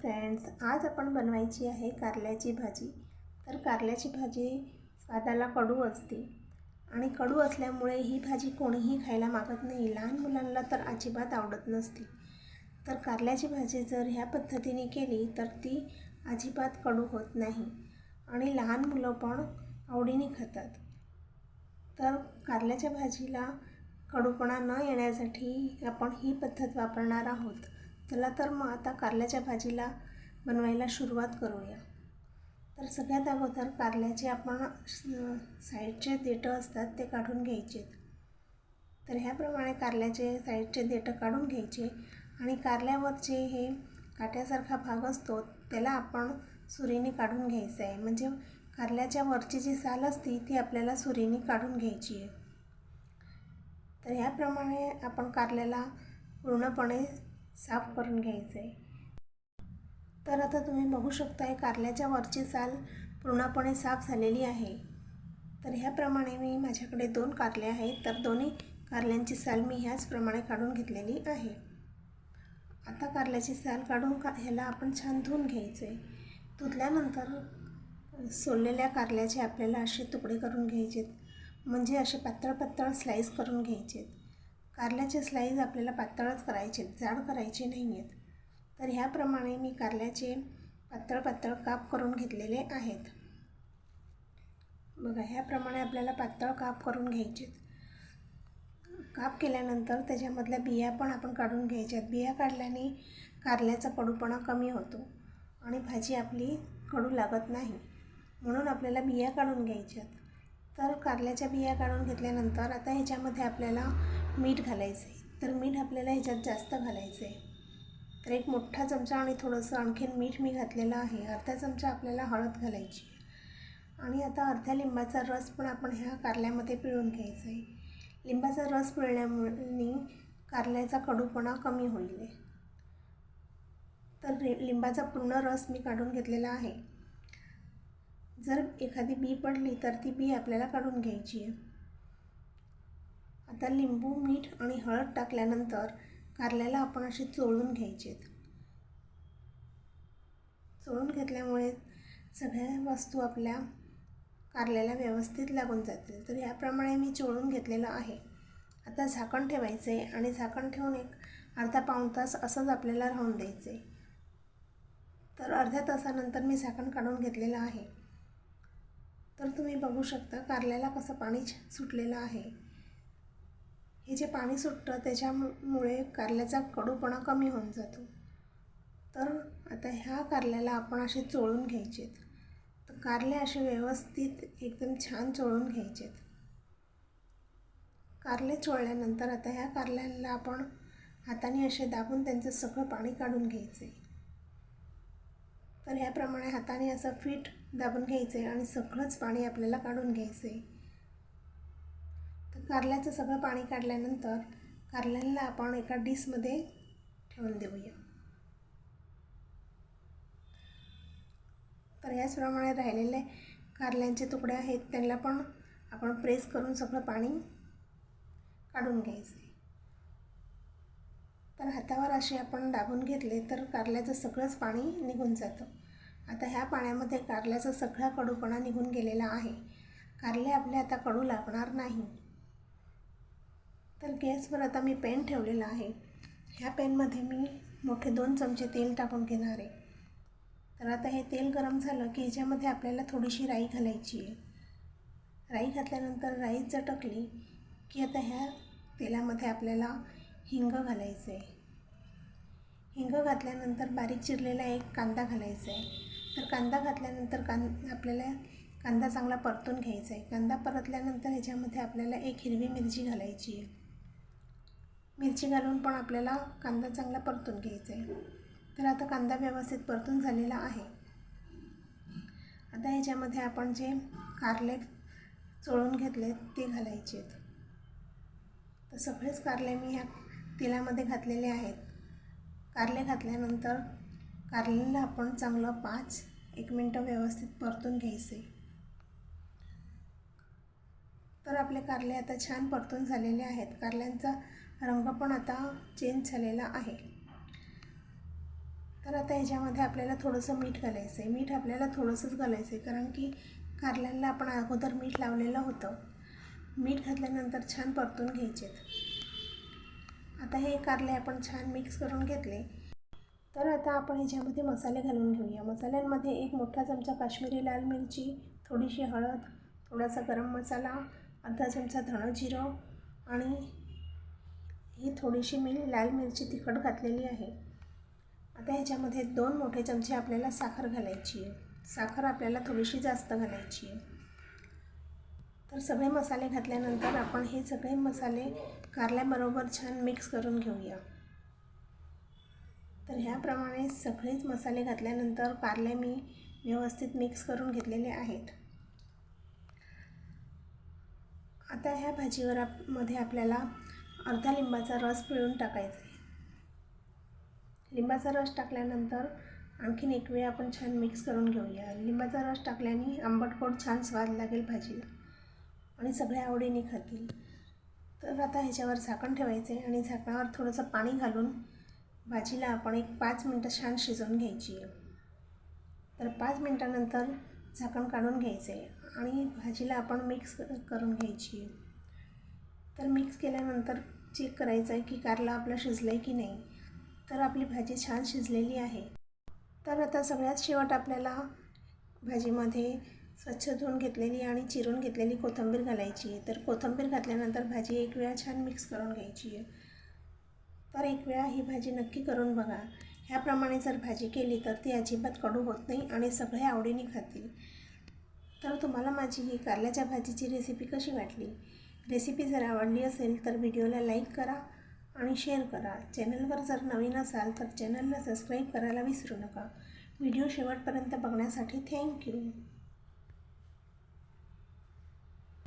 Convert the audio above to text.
Friends आज आपण बनवायची आहे कारल्याची भाजी. तर कारल्याची भाजी स्वादाला कडू असते आणि कडू असल्यामुळे ही भाजी कोणीही खायला मागत नाही. लहान मुलांना तर अजिबात आवडत नसते. तर कारल्याची भाजी जर ह्या पद्धतीने केली तर ती अजिबात कडू होत नाही आणि लहान मुलं पण आवडीने खातात. तर कारल्याच्या भाजीला कडूपणा न येण्यासाठी आपण ही पद्धत वापरणार आहोत. चला तर मग आता कारल्याच्या भाजीला बनवायला सुरुवात करूया. तर सगळ्यात अगोदर कारल्याचे आपण साईडचे देठं असतात ते काढून घ्यायचे. तर ह्याप्रमाणे कारल्याचे साईडचे देठं काढून घ्यायचे आणि कारल्यावरचे हे काट्यासारखा भाग असतो त्याला आपण सुरीने काढून घ्यायचं आहे. म्हणजे कारल्याच्या वरची जी साल असते ती आपल्याला सुरीने काढून घ्यायची आहे. तर ह्याप्रमाणे आपण कारल्याला पूर्णपणे साफ करून घ्यायचं आहे तर आता तुम्ही बघू शकताय कारल्याच्या वरची साल पूर्णपणे साफ झालेली आहे. तर ह्याप्रमाणे मी माझ्याकडे दोन कारले आहेत. तर दोन्ही कारल्यांची साल मी ह्याचप्रमाणे काढून घेतलेली आहे. आता कारल्याची साल काढून का ह्याला आपण छान धुवून घ्यायचं आहे धुतल्यानंतर सोललेल्या कारल्याचे आपल्याला असे तुकडे करून घ्यायचे म्हणजे असे पातळ पातळ स्लाईस करून घ्यायचे कारल्याचे स्लाईज आपल्याला पातळच करायचे जाड करायचे नाही आहेत तर ह्याप्रमाणे मी कारल्याचे पातळ पातळ काप करून घेतलेले आहेत. बघा ह्याप्रमाणे आपल्याला पातळ काप करून घ्यायचे काप केल्यानंतर त्याच्यामधल्या बिया पण आपण काढून घ्यायच्यात बिया काढल्याने कारल्याचा कडूपणा कमी होतो आणि भाजी आपली कडू लागत नाही. म्हणून आपल्याला बिया काढून घ्यायच्यात तर कारल्याच्या बिया काढून घेतल्यानंतर आता ह्याच्यामध्ये आपल्याला मीठ घालायचं आहे तर मीठ आपल्याला ह्याच्यात जास्त घालायचं आहे तर एक मोठा चमचा आणि थोडंसं आणखीन मीठ मी घातलेलं आहे. अर्धा चमचा आपल्याला हळद घालायची आणि आता अर्ध्या लिंबाचा रस पण आपण ह्या कारल्यामध्ये पिळून घ्यायचा आहे लिंबाचा रस पिळल्यामुळे कारल्याचा कडूपणा कमी होईल. तर लिंबाचा पूर्ण रस मी काढून घेतलेला आहे. जर एखादी बी पडली तर ती बी आपल्याला काढून घ्यायची आहे. आता लिंबू मीठ आणि हळद टाकल्यानंतर कारल्याला आपण असे चोळून घ्यायचे. चोळून घेतल्यामुळे सगळ्या वस्तू आपल्या कारल्याला व्यवस्थित लागून जातील. तर याप्रमाणे मी चोळून घेतलेलं आहे. आता झाकण ठेवायचं आहे आणि झाकण ठेवून एक अर्धा पाऊण तास असंच आपल्याला राहून द्यायचं. आहे तर अर्ध्या तासानंतर मी झाकण काढून घेतलेलं आहे. तर तुम्ही बघू शकता कारल्याला कसं पाणी सुटलेलं आहे. हे जे पाणी सुटतं त्याच्यामुळे कारल्याचा कडूपणा कमी होऊन जातो. तर आता ह्या कारल्याला आपण असे चोळून घ्यायचेत. तर कारले असे व्यवस्थित एकदम छान चोळून घ्यायचेत. कारले चोळल्यानंतर आता ह्या कारल्याला आपण हाताने असे दाबून त्यांचं सगळं पाणी काढून घ्यायचं आहे तर ह्याप्रमाणे हाताने असं फिट दाबून घ्यायचं आहे आणि सगळंच पाणी आपल्याला काढून घ्यायचं आहे कारल्याचं सगळं पाणी काढल्यानंतर कारल्याला आपण एका डिशमध्ये ठेवून देऊया. तर याचप्रमाणे राहिलेले कारल्यांचे तुकडे आहेत त्यांना पण आपण प्रेस करून सगळं पाणी काढून घ्यायचं. तर हातावर असे आपण दाबून घेतले तर कारल्याचं सगळंच पाणी निघून जातं. आता ह्या पाण्यामध्ये कारल्याचा सगळा कडूपणा निघून गेलेला आहे. कारले आपले आता कडू लागणार नाही. तर गॅसवर आता मी पेन ठेवलेला आहे. ह्या पेनमध्ये मी मोठे दोन चमचे तेल टाकून घेणार आहे. तर आता हे तेल गरम झालं की ह्याच्यामध्ये आपल्याला थोडीशी राई घालायची आहे. राई घातल्यानंतर राई चटकली की आता ह्या तेलामध्ये आपल्याला हिंग घालायचं आहे. हिंग घातल्यानंतर बारीक चिरलेला एक कांदा घालायचा आहे. तर कांदा घातल्यानंतर कां आपल्याला कांदा चांगला परतून घ्यायचा आहे. कांदा परतल्यानंतर ह्याच्यामध्ये आपल्याला एक हिरवी मिरची घालायची आहे. मिरची घालून पण आपल्याला कांदा चांगला परतून घ्यायचा आहे. तर आता कांदा व्यवस्थित परतून झालेला आहे. आता ह्याच्यामध्ये आपण जे कारले चोळून घेतले ते घालायचे आहेत. तर सगळेच कारले मी ह्या तेलामध्ये घातलेले आहेत. कारले घातल्यानंतर कारल्याला आपण चांगलं पाच एक मिनटं व्यवस्थित परतून घ्यायचे. तर आपले कारले आता छान परतून झालेले आहेत. कारल्यांचा रंग पण आता चेंज झालेला आहे. तर आता ह्याच्यामध्ये आपल्याला थोडंसं मीठ घालायचं आहे मीठ आपल्याला थोडंसंच घालायचं आहे कारण की कारल्यांना आपण अगोदर मीठ लावलेलं होतं. मीठ घातल्यानंतर छान परतून घ्यायचे आता हे कारले आपण छान मिक्स करून घेतले. तर आता आपण ह्याच्यामध्ये मसाले घालून घेऊया. मसाल्यांमध्ये एक मोठा चमचा काश्मीरी लाल मिरची थोडीशी हळद थोडासा गरम मसाला अर्धा चमचा धणं जिरं आणि ही थोडीशी मी लाल मिरची तिखट घातलेली आहे. आता ह्याच्यामध्ये दोन मोठे चमचे आपल्याला साखर घालायची आहे. साखर आपल्याला थोडीशी जास्त घालायची आहे. तर सगळे मसाले घातल्यानंतर आपण हे सगळे मसाले कारल्याबरोबर छान मिक्स करून घेऊया. तर ह्याप्रमाणे सगळेच मसाले घातल्यानंतर कारले मी व्यवस्थित मिक्स करून घेतलेले आहेत. आता ह्या भाजीवर आपमध्ये आपल्याला अर्धा लिंबाचा रस पिळून टाकायचा आहे. लिंबाचा रस टाकल्यानंतर आणखीन एक वेळ आपण छान मिक्स करून घेऊया. लिंबाचा रस टाकल्याने आंबटकोट छान स्वाद लागेल भाजीला आणि सगळ्या आवडीने खातील. तर आता ह्याच्यावर झाकण ठेवायचं आहे आणि झाकणावर थोडंसं पाणी घालून भाजीला आपण एक पाच मिनटं छान शिजवून घ्यायची आहे. तर पाच मिनटानंतर झाकण काढून घ्यायचं आहे आणि भाजीला आपण मिक्स करून घ्यायची आहे. तर मिक्स केल्यानंतर चेक करायचं आहे की कारला आपलं शिजलं आहे की नाही. तर आपली भाजी छान शिजलेली आहे. तर आता सगळ्यात शेवट आपल्याला भाजीमध्ये स्वच्छ धुवून घेतलेली आणि चिरून घेतलेली कोथिंबीर घालायची आहे. तर कोथिंबीर घातल्यानंतर भाजी एक वेळा छान मिक्स करून घ्यायची आहे. तर एक वेळा ही भाजी नक्की करून बघा. ह्याप्रमाणे जर भाजी केली तर ती अजिबात कडू होत नाही आणि सगळे आवडीने खातील. तर तुम्हाला माझी ही कारल्याच्या भाजीची रेसिपी कशी वाटली? रेसिपी जर आवडली असेल तर व्हिडिओला लाईक करा आणि शेअर करा. चॅनलवर जर नवीन असाल तर चॅनलला सबस्क्राईब करायला विसरू नका. व्हिडिओ शेवटपर्यंत बघण्यासाठी थँक्यू.